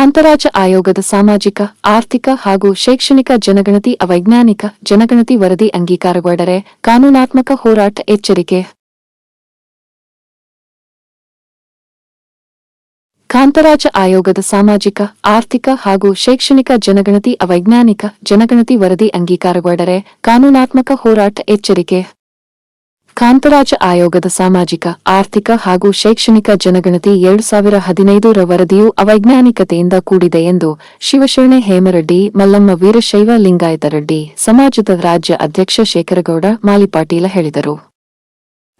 ಕಾಂತರಾಜ ಆಯೋಗದ ಸಾಮಾಜಿಕ, ಆರ್ಥಿಕ ಹಾಗೂ ಶೈಕ್ಷಣಿಕ ಜನಗಣತಿ ಅವೈಜ್ಞಾನಿಕ ಜನಗಣತಿ ವರದಿ ಅಂಗೀಕಾರಗೊಂಡರೆ ಕಾನೂನಾತ್ಮಕ ಹೋರಾಟ ಎಚ್ಚರಿಕೆ. ಕಾಂತರಾಜ ಆಯೋಗದ ಸಾಮಾಜಿಕ, ಆರ್ಥಿಕ ಹಾಗೂ ಶೈಕ್ಷಣಿಕ ಜನಗಣತಿ ಅವೈಜ್ಞಾನಿಕ ಜನಗಣತಿ ವರದಿ ಅಂಗೀಕಾರಗೊಂಡರೆ ಕಾನೂನಾತ್ಮಕ ಹೋರಾಟ ಎಚ್ಚರಿಕೆ. ಕಾಂತರಾಜ ಆಯೋಗದ ಸಾಮಾಜಿಕ, ಆರ್ಥಿಕ ಹಾಗೂ ಶೈಕ್ಷಣಿಕ ಜನಗಣತಿ ಎರಡು ಸಾವಿರ ಹದಿನೈದರ ವರದಿಯು ಅವೈಜ್ಞಾನಿಕತೆಯಿಂದ ಕೂಡಿದೆ ಎಂದು ಶಿವಶರಣೆ ಹೇಮರೆಡ್ಡಿ, ಮಲ್ಲಮ್ಮ ವೀರಶೈವ ಲಿಂಗಾಯತರೆಡ್ಡಿ ಸಮಾಜದ ರಾಜ್ಯ ಅಧ್ಯಕ್ಷ ಶೇಖರಗೌಡ, ಮಾಲಿಪಾಟೀಲ ಹೇಳಿದರು.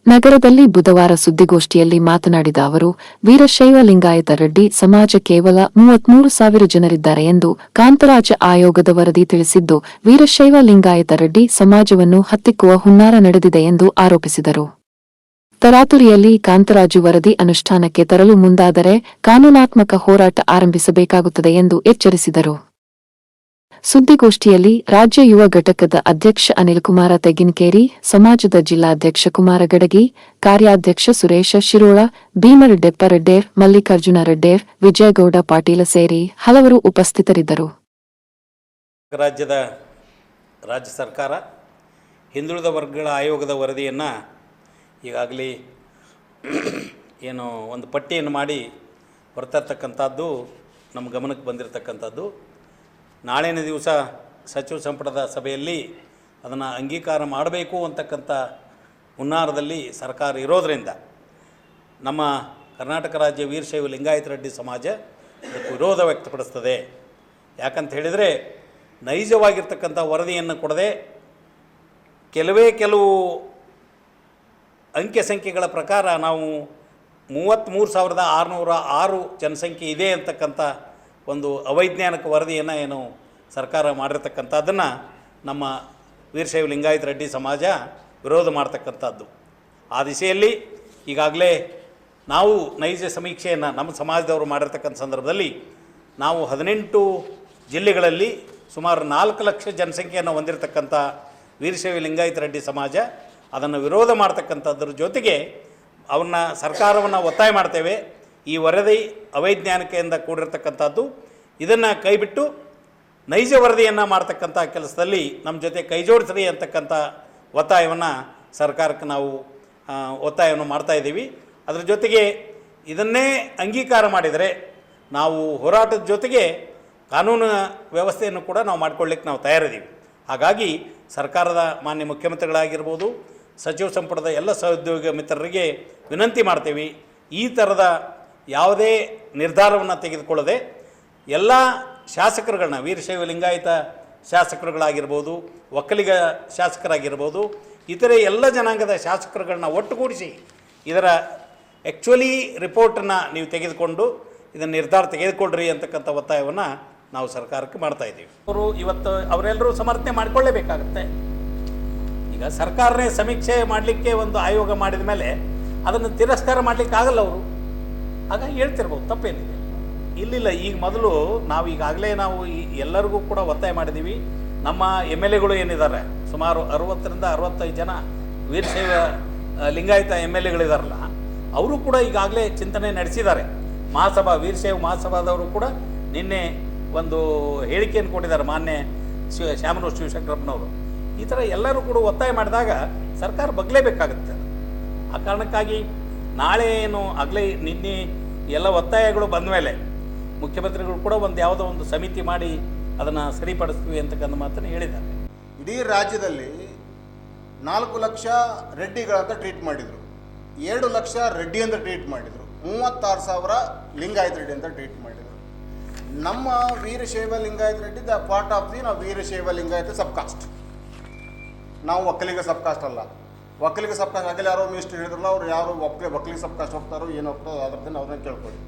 ನಗರದಲ್ಲಿ ಬುಧವಾರ ಸುದ್ದಿಗೋಷ್ಠಿಯಲ್ಲಿ ಮಾತನಾಡಿದ ಅವರು, ವೀರಶೈವ ಲಿಂಗಾಯತ ರೆಡ್ಡಿ ಸಮಾಜ ಕೇವಲ ಮೂವತ್ಮೂರು ಸಾವಿರ ಜನರಿದ್ದಾರೆ ಎಂದು ಕಾಂತರಾಜ ಆಯೋಗದ ವರದಿ ತಿಳಿಸಿದ್ದು, ವೀರಶೈವ ಲಿಂಗಾಯತ ರೆಡ್ಡಿ ಸಮಾಜವನ್ನು ಹತ್ತಿಕ್ಕುವ ಹುನ್ನಾರ ನಡೆದಿದೆ ಎಂದು ಆರೋಪಿಸಿದರು. ತರಾತುರಿಯಲ್ಲಿ ಕಾಂತರಾಜು ವರದಿ ಅನುಷ್ಠಾನಕ್ಕೆ ತರಲು ಮುಂದಾದರೆ ಕಾನೂನಾತ್ಮಕ ಹೋರಾಟ ಆರಂಭಿಸಬೇಕಾಗುತ್ತದೆ ಎಂದು ಎಚ್ಚರಿಸಿದರು. ಸುದ್ದಿಗೋಷ್ಠಿಯಲ್ಲಿ ರಾಜ್ಯ ಯುವ ಘಟಕದ ಅಧ್ಯಕ್ಷ ಅನಿಲ್ಕುಮಾರ ತೆಗಿನಕೇರಿ, ಸಮಾಜದ ಜಿಲ್ಲಾಧ್ಯಕ್ಷ ಕುಮಾರ ಗಡಗಿ, ಕಾರ್ಯಾಧ್ಯಕ್ಷ ಸುರೇಶ ಶಿರೋಳ, ಭೀಮರ ಡೆಪ್ಪರೆಡ್ಡೇರ್, ಮಲ್ಲಿಕಾರ್ಜುನ ರೆಡ್ಡೇರ್, ವಿಜಯಗೌಡ ಪಾಟೀಲ ಸೇರಿ ಹಲವರು ಉಪಸ್ಥಿತರಿದ್ದರು. ರಾಜ್ಯದ ರಾಜ್ಯ ಸರ್ಕಾರ, ಹಿಂದುಳಿದ ವರ್ಗಗಳ ಆಯೋಗದ ವರದಿಯನ್ನು ಈಗಾಗಲೇ ಏನು ಒಂದು ಪಟ್ಟಿಯನ್ನು ಮಾಡಿ ಹೊರತರ್ತಕ್ಕಂಥದ್ದು, ನಮ್ಮ ಗಮನಕ್ಕೆ ಬಂದಿರತಕ್ಕಂಥದ್ದು. ನಾಳಿನ ದಿವಸ ಸಚಿವ ಸಂಪುಟದ ಸಭೆಯಲ್ಲಿ ಅದನ್ನು ಅಂಗೀಕಾರ ಮಾಡಬೇಕು ಅಂತಕ್ಕಂಥ ಹುನ್ನಾರದಲ್ಲಿ ಸರ್ಕಾರ ಇರೋದರಿಂದ ನಮ್ಮ ಕರ್ನಾಟಕ ರಾಜ್ಯ ವೀರಶೈವ ಲಿಂಗಾಯತ ರೆಡ್ಡಿ ಸಮಾಜ ಇದಕ್ಕೆ ವಿರೋಧ ವ್ಯಕ್ತಪಡಿಸ್ತದೆ. ಯಾಕಂತ ಹೇಳಿದರೆ ನೈಜವಾಗಿರ್ತಕ್ಕಂಥ ವರದಿಯನ್ನು ಕೊಡದೆ ಕೆಲವೇ ಕೆಲವು ಅಂಕೆ ಸಂಖ್ಯೆಗಳ ಪ್ರಕಾರ ನಾವು ಮೂವತ್ತ್ಮೂರು ಸಾವಿರದ ಆರುನೂರ ಆರು ಜನಸಂಖ್ಯೆ ಇದೆ ಅಂತಕ್ಕಂಥ ಒಂದು ಅವೈಜ್ಞಾನಿಕ ವರದಿಯನ್ನು ಏನು ಸರ್ಕಾರ ಮಾಡಿರ್ತಕ್ಕಂಥದ್ದನ್ನು ನಮ್ಮ ವೀರಶೈವ ಲಿಂಗಾಯತ ರೆಡ್ಡಿ ಸಮಾಜ ವಿರೋಧ ಮಾಡ್ತಕ್ಕಂಥದ್ದು. ಆ ದಿಸೆಯಲ್ಲಿ ಈಗಾಗಲೇ ನಾವು ನೈಜ ಸಮೀಕ್ಷೆಯನ್ನು ನಮ್ಮ ಸಮಾಜದವರು ಮಾಡಿರ್ತಕ್ಕಂಥ ಸಂದರ್ಭದಲ್ಲಿ ನಾವು ಹದಿನೆಂಟು ಜಿಲ್ಲೆಗಳಲ್ಲಿ ಸುಮಾರು ನಾಲ್ಕು ಲಕ್ಷ ಜನಸಂಖ್ಯೆಯನ್ನು ಹೊಂದಿರತಕ್ಕಂಥ ವೀರಶೈವ ಲಿಂಗಾಯತ ರೆಡ್ಡಿ ಸಮಾಜ ಅದನ್ನು ವಿರೋಧ ಮಾಡ್ತಕ್ಕಂಥದ್ರ ಜೊತೆಗೆ ಅವನ್ನ ಸರ್ಕಾರವನ್ನು ಒತ್ತಾಯ ಮಾಡ್ತೇವೆ. ಈ ವರದಿ ಅವೈಜ್ಞಾನಿಕೆಯಿಂದ ಕೂಡಿರ್ತಕ್ಕಂಥದ್ದು. ಇದನ್ನು ಕೈಬಿಟ್ಟು ನೈಜ ವರದಿಯನ್ನು ಮಾಡ್ತಕ್ಕಂಥ ಕೆಲಸದಲ್ಲಿ ನಮ್ಮ ಜೊತೆ ಕೈ ಜೋಡಿಸ್ರಿ ಅಂತಕ್ಕಂಥ ಒತ್ತಾಯವನ್ನು ಸರ್ಕಾರಕ್ಕೆ ನಾವು ಒತ್ತಾಯವನ್ನು ಮಾಡ್ತಾ ಇದ್ದೀವಿ. ಅದ್ರ ಜೊತೆಗೆ ಇದನ್ನೇ ಅಂಗೀಕಾರ ಮಾಡಿದರೆ ನಾವು ಹೋರಾಟದ ಜೊತೆಗೆ ಕಾನೂನು ವ್ಯವಸ್ಥೆಯನ್ನು ಕೂಡ ನಾವು ಮಾಡ್ಕೊಳ್ಳಿಕ್ಕೆ ನಾವು ತಯಾರಿದ್ದೀವಿ. ಹಾಗಾಗಿ ಸರ್ಕಾರದ ಮಾನ್ಯ ಮುಖ್ಯಮಂತ್ರಿಗಳಾಗಿರ್ಬೋದು, ಸಚಿವ ಸಂಪುಟದ ಎಲ್ಲ ಸಹೋದ್ಯೋಗ ಮಿತ್ರರಿಗೆ ವಿನಂತಿ ಮಾಡ್ತೀವಿ, ಈ ಥರದ ಯಾವುದೇ ನಿರ್ಧಾರವನ್ನು ತೆಗೆದುಕೊಳ್ಳದೆ ಎಲ್ಲ ಶಾಸಕರುಗಳನ್ನ ವೀರಶೈವ ಲಿಂಗಾಯತ ಶಾಸಕರುಗಳಾಗಿರ್ಬೋದು, ಒಕ್ಕಲಿಗ ಶಾಸಕರಾಗಿರ್ಬೋದು, ಇತರೆ ಎಲ್ಲ ಜನಾಂಗದ ಶಾಸಕರುಗಳನ್ನ ಒಟ್ಟುಗೂಡಿಸಿ ಇದರ ಆ್ಯಕ್ಚುಲಿ ರಿಪೋರ್ಟನ್ನು ನೀವು ತೆಗೆದುಕೊಂಡು ಇದನ್ನು ನಿರ್ಧಾರ ತೆಗೆದುಕೊಳ್ಳ್ರಿ ಅಂತಕ್ಕಂಥ ಒತ್ತಾಯವನ್ನು ನಾವು ಸರ್ಕಾರಕ್ಕೆ ಮಾಡ್ತಾ ಇದ್ದೀವಿ. ಅವರು ಇವತ್ತು ಅವರೆಲ್ಲರೂ ಸಮರ್ಥನೆ ಮಾಡಿಕೊಳ್ಳೇಬೇಕಾಗತ್ತೆ. ಈಗ ಸರ್ಕಾರನೇ ಸಮೀಕ್ಷೆ ಮಾಡಲಿಕ್ಕೆ ಒಂದು ಆಯೋಗ ಮಾಡಿದ ಮೇಲೆ ಅದನ್ನು ತಿರಸ್ಕಾರ ಮಾಡಲಿಕ್ಕೆ ಆಗಲ್ಲ ಅವರು. ಹಾಗಾಗಿ ಹೇಳ್ತಿರ್ಬೋದು, ತಪ್ಪೇನಿದೆ. ಇಲ್ಲಿಲ್ಲ, ಈಗ ಮೊದಲು ನಾವು ಈಗಾಗಲೇ ನಾವು ಎಲ್ಲರಿಗೂ ಕೂಡ ಒತ್ತಾಯ ಮಾಡಿದ್ದೀವಿ ನಮ್ಮ ಎಂ ಎಲ್ ಎಗಳು ಏನಿದ್ದಾರೆ, ಸುಮಾರು ಅರವತ್ತರಿಂದ ಅರವತ್ತೈದು ಜನ ವೀರಶೈವ ಲಿಂಗಾಯತ ಎಂ ಎಲ್ ಎಗಳಿದಾರಲ್ಲ, ಅವರು ಕೂಡ ಈಗಾಗಲೇ ಚಿಂತನೆ ನಡೆಸಿದ್ದಾರೆ. ಮಹಾಸಭಾ ವೀರಶೈವ ಮಹಾಸಭಾದವರು ಕೂಡ ನಿನ್ನೆ ಒಂದು ಹೇಳಿಕೆಯನ್ನು ಕೊಟ್ಟಿದ್ದಾರೆ, ಮಾನ್ಯ ಶಿವ ಶ್ಯಾಮನು ಶಿವಶಂಕರಪ್ಪನವರು. ಈ ಥರ ಎಲ್ಲರೂ ಕೂಡ ಒತ್ತಾಯ ಮಾಡಿದಾಗ ಸರ್ಕಾರ ಬಗ್ಲೇಬೇಕಾಗುತ್ತೆ. ಆ ಕಾರಣಕ್ಕಾಗಿ ನಾಳೆ ಏನು ಆಗಲೇ ನಿನ್ನೆ ಎಲ್ಲ ಒತ್ತಾಯಗಳು ಬಂದ ಮೇಲೆ ಮುಖ್ಯಮಂತ್ರಿಗಳು ಕೂಡ ಒಂದು ಯಾವುದೋ ಒಂದು ಸಮಿತಿ ಮಾಡಿ ಅದನ್ನು ಸರಿಪಡಿಸ್ತೀವಿ ಅಂತಕ್ಕಂಥ ಮಾತನ್ನು ಹೇಳಿದ್ದಾರೆ. ಇಡೀ ರಾಜ್ಯದಲ್ಲಿ ನಾಲ್ಕು ಲಕ್ಷ ರೆಡ್ಡಿಗಳಂತ ಟ್ರೀಟ್ ಮಾಡಿದರು. ಎರಡು ಲಕ್ಷ ರೆಡ್ಡಿ ಅಂತ ಟ್ರೀಟ್ ಮಾಡಿದರು. ಮೂವತ್ತಾರು ಸಾವಿರ ಲಿಂಗಾಯತ ರೆಡ್ಡಿ ಅಂತ ಟ್ರೀಟ್ ಮಾಡಿದರು. ನಮ್ಮ Veerashaiva Lingayat Reddy the part of the ನಾವು ವೀರಶೈವ ಲಿಂಗಾಯತ ಸಬ್ಕಾಸ್ಟ್ ನಾವು ಒಕ್ಕಲಿಗ ಸಬ್ಕಾಸ್ಟ್ ಅಲ್ಲ. ಒಕ್ಕಲಿಗ ಸಬ್ ಕಾಸ್ಟ್ ಆಗಲಿ ಯಾರೋ ಮಿನಿಸ್ಟರ್ ಹೇಳಿದ್ರಲ್ಲ, ಅವ್ರು ಯಾರು ಒಕ್ಕಲಿ ಒಕ್ಕಲಿಗೆ ಸಬ್ ಕಾಸ್ಟ್ ಹೋಗ್ತಾರೋ ಏನು ಹೋಗ್ತಾರೋ ಅದರದ್ದನ್ನು ಅವ್ರನ್ನ ಕೇಳ್ಕೊಳ್ಳಿ.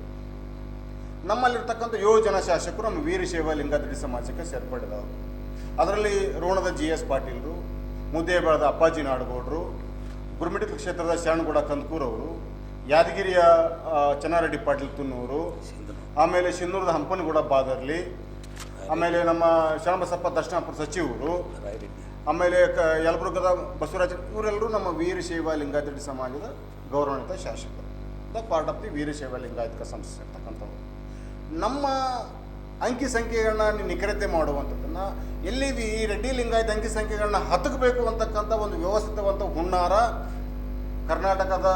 ನಮ್ಮಲ್ಲಿರ್ತಕ್ಕಂಥ ಏಳು ಜನ ಶಾಸಕರು ನಮ್ಮ ವೀರಶೈವ ಲಿಂಗಾದ್ರಿ ಸಮಾಜಕ್ಕೆ ಸೇರ್ಪಡಿದವರು. ಅದರಲ್ಲಿ ರೋಣದ ಜಿ ಎಸ್ ಪಾಟೀಲ್ರು, ಮುದ್ದೇಬಾಳದ ಅಪ್ಪಾಜಿ ನಾಡಗೌಡರು ಗುರುಮಿಟಿ ಕ್ಷೇತ್ರದ ಶರಣಗೌಡ ಕಂದಕೂರ್ ಅವರು, ಯಾದಗಿರಿಯ ಚೆನ್ನಾರೆಡ್ಡಿ ಪಾಟೀಲ್ ತುನ್ನೂರು, ಆಮೇಲೆ ಶಿನ್ನೂರದ ಹಂಪನಗೌಡ ಬಾದರ್ಲಿ, ಆಮೇಲೆ ನಮ್ಮ ಶರಣಬಸಪ್ಪ ದರ್ಶನಪುರ ಸಚಿವರು ಆಮೇಲೆ ಕ ಯಲಬುರ್ಗದ ಬಸವರಾಜ ಇವರೆಲ್ಲರೂ ನಮ್ಮ ವೀರಶೈವ ಲಿಂಗಾಯತ ಸಮಾಜದ ಗೌರವಾನ್ವಿತ ಶಾಸಕರು. The part of the Veerashaiva Lingayat ಸಂಸ್ಥೆ ಇರ್ತಕ್ಕಂಥವ್ರು ನಮ್ಮ ಅಂಕಿ ಸಂಖ್ಯೆಗಳನ್ನ ನಿಖರತೆ ಮಾಡುವಂಥದ್ದನ್ನು ಎಲ್ಲಿ ಈ ರೆಡ್ಡಿ ಲಿಂಗಾಯತ ಅಂಕಿ ಸಂಖ್ಯೆಗಳನ್ನ ಹತ್ತಕಬೇಕು ಅಂತಕ್ಕಂಥ ಒಂದು ವ್ಯವಸ್ಥಿತವಂಥ ಹುನ್ನಾರ ಕರ್ನಾಟಕದ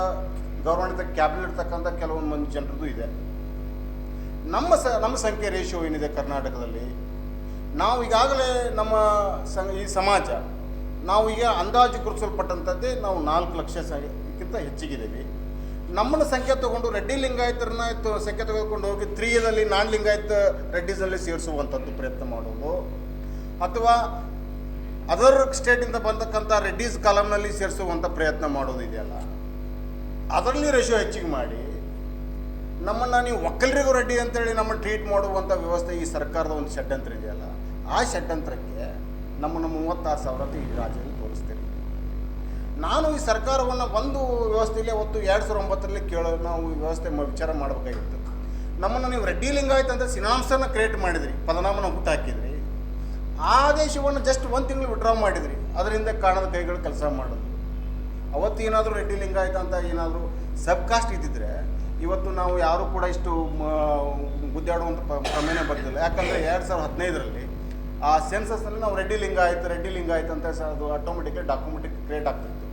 ಗೌರವಾನ್ವಿತ ಕ್ಯಾಬಿನೆಟ್ ಇರ್ತಕ್ಕಂಥ ಕೆಲವೊಂದು ಮಂದಿ ಜನರದ್ದು ಇದೆ. ನಮ್ಮ ಸ, ನಮ್ಮ ಸಂಖ್ಯೆ ರೇಷಿಯೋ ಏನಿದೆ ಕರ್ನಾಟಕದಲ್ಲಿ? ನಾವು ಈಗಾಗಲೇ ನಮ್ಮ ಸಂ ಈ ಸಮಾಜ, ನಾವು ಈಗ ಅಂದಾಜು ಗುರುತಿಸಲ್ಪಟ್ಟಂಥದ್ದೇ ನಾವು ನಾಲ್ಕು ಲಕ್ಷ ಸಂಖ್ಯೆಗಿಂತ ಹೆಚ್ಚಿಗಿದ್ದೀವಿ. ನಮ್ಮನ್ನ ಸಂಖ್ಯೆ ತಗೊಂಡು ರೆಡ್ಡಿ ಲಿಂಗಾಯತರನ್ನ ಸಂಖ್ಯೆ ತೆಗೆದುಕೊಂಡು ಹೋಗಿ ತ್ರೀಯದಲ್ಲಿ ನಾನ್ ಲಿಂಗಾಯತ ರೆಡ್ಡಿಸಲ್ಲಿ ಸೇರಿಸುವಂಥದ್ದು ಪ್ರಯತ್ನ ಮಾಡೋದು ಅಥವಾ ಅದರ್ ಸ್ಟೇಟಿಂದ ಬಂದಕ್ಕಂಥ ರೆಡ್ಡೀಸ್ ಕಾಲಮ್ನಲ್ಲಿ ಸೇರಿಸುವಂಥ ಪ್ರಯತ್ನ ಮಾಡೋದು ಇದೆಯಲ್ಲ. ಅದರಲ್ಲಿ ರೇಷಿಯೋ ಹೆಚ್ಚಿಗೆ ಮಾಡಿ ನಮ್ಮನ್ನು ನೀವು ಒಕ್ಕಲರಿಗೂ ರೆಡ್ಡಿ ಅಂತೇಳಿ ನಮ್ಮನ್ನು ಟ್ರೀಟ್ ಮಾಡುವಂಥ ವ್ಯವಸ್ಥೆ ಈ ಸರ್ಕಾರದ ಒಂದು ಷಡ್ಯಂತ್ರ ಇದೆಯಲ್ಲ, ಆ ಷಡ್ಯಂತ್ರಕ್ಕೆ ನಮ್ಮನ್ನು ಮೂವತ್ತಾರು ಸಾವಿರ ಈ ರಾಜ್ಯದಲ್ಲಿ ತೋರಿಸ್ತೀರಿ. ನಾನು ಈ ಸರ್ಕಾರವನ್ನು ಒಂದು ವ್ಯವಸ್ಥೆಯಲ್ಲಿ ಅವತ್ತು ಎರಡು ಸಾವಿರದ ಒಂಬತ್ತರಲ್ಲಿ ಕೇಳೋ ನಾವು ಈ ವ್ಯವಸ್ಥೆ ವಿಚಾರ ಮಾಡಬೇಕಾಗಿತ್ತು. ನಮ್ಮನ್ನು ನೀವು ರೆಡ್ಡಿ ಲಿಂಗಾಯತ್ ಅಂತ ಸಿನಾಂಸನ ಕ್ರಿಯೇಟ್ ಮಾಡಿದ್ರಿ, ಪದನಾಮನ ಹುಟ್ಟು ಹಾಕಿದ್ರಿ. ಆ ಆದೇಶವನ್ನು ಜಸ್ಟ್ ಒಂದು ತಿಂಗಳು ವಿಡ್ರಾ ಮಾಡಿದ್ರಿ, ಅದರಿಂದ ಕಾಣದ ಕೈಗಳು ಕೆಲಸ ಮಾಡೋದು. ಅವತ್ತು ಏನಾದರೂ ರೆಡ್ಡಿ ಲಿಂಗಾಯತ ಅಂತ ಏನಾದರೂ ಸಬ್ ಕಾಸ್ಟ್ ಇದ್ದಿದ್ರೆ ಇವತ್ತು ನಾವು ಯಾರೂ ಕೂಡ ಇಷ್ಟು ಗುದ್ದಾಡುವಂಥ ಪ- ಪ್ರಮೇಯನೇ ಬರ್ತಿಲ್ಲ ಯಾಕಂದರೆ ಎರಡು ಸಾವಿರದ ಹದಿನೈದರಲ್ಲಿ ಆ ಸೆನ್ಸಸ್ನಲ್ಲಿ ನಾವು ರೆಡ್ಡಿ ಲಿಂಗ ಆಯ್ತು, ರೆಡ್ಡಿ ಆಯ್ತು ಅಂತ ಅದು ಆಟೋಮೆಟಿಕ್ಲಿ ಡಾಕ್ಯುಮೆಂಟ್ ಕ್ರಿಯೇಟ್ ಆಗ್ತಿತ್ತು.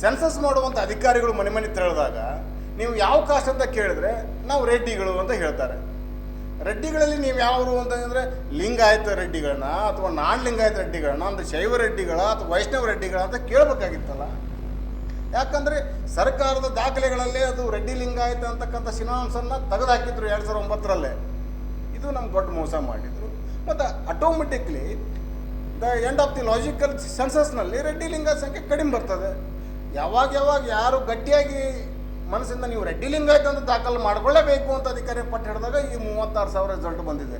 ಸೆನ್ಸಸ್ ಮಾಡುವಂಥ ಅಧಿಕಾರಿಗಳು ಮನೆ ಮನೆ ತೆರಳಿದಾಗ ನೀವು ಯಾವ ಕಾಸ್ಟ್ ಅಂತ ಕೇಳಿದ್ರೆ ನಾವು ರೆಡ್ಡಿಗಳು ಅಂತ ಹೇಳ್ತಾರೆ. ರೆಡ್ಡಿಗಳಲ್ಲಿ ನೀವು ಯಾವರು ಅಂತಂದರೆ ಲಿಂಗಾಯತ ರೆಡ್ಡಿಗಳನ್ನ ಅಥವಾ ನಾನ್ ಲಿಂಗಾಯತ ರೆಡ್ಡಿಗಳನ್ನ ಅಂದರೆ ಶೈವ ರೆಡ್ಡಿಗಳ ಅಥವಾ ವೈಷ್ಣವ ರೆಡ್ಡಿಗಳ ಅಂತ ಕೇಳಬೇಕಾಗಿತ್ತಲ್ಲ. ಯಾಕಂದರೆ ಸರ್ಕಾರದ ದಾಖಲೆಗಳಲ್ಲೇ ಅದು ರೆಡ್ಡಿ ಲಿಂಗಾಯತ ಅಂತಕ್ಕಂಥ ಸಿನಾಂಸನ್ನು ತೆಗೆದುಹಾಕಿದ್ರು ಎರಡು ಸಾವಿರದ ಒಂಬತ್ತರಲ್ಲೇ. ಇದು ನಮ್ಗೆ ದೊಡ್ಡ ಮೋಸ ಮಾಡಿದರು. ಮತ್ತು automatically the end of the logical ಸೆನ್ಸಸ್ನಲ್ಲಿ Reddy ಲಿಂಗ ಸಂಖ್ಯೆ ಕಡಿಮೆ ಬರ್ತದೆ. ಯಾವಾಗ ಯಾವಾಗ ಯಾರು ಗಟ್ಟಿಯಾಗಿ ಮನಸ್ಸಿಂದ ನೀವು ರೆಡ್ಡಿ ಲಿಂಗಾಯತ ಅಂತ ದಾಖಲು ಮಾಡಿಕೊಳ್ಳೇಬೇಕು ಅಂತ ಅಧಿಕಾರಿ ಪಟ್ಟು ಹಿಡಿದಾಗ ಈ ಮೂವತ್ತಾರು ಸಾವಿರ ರಿಸಲ್ಟ್ ಬಂದಿದೆ.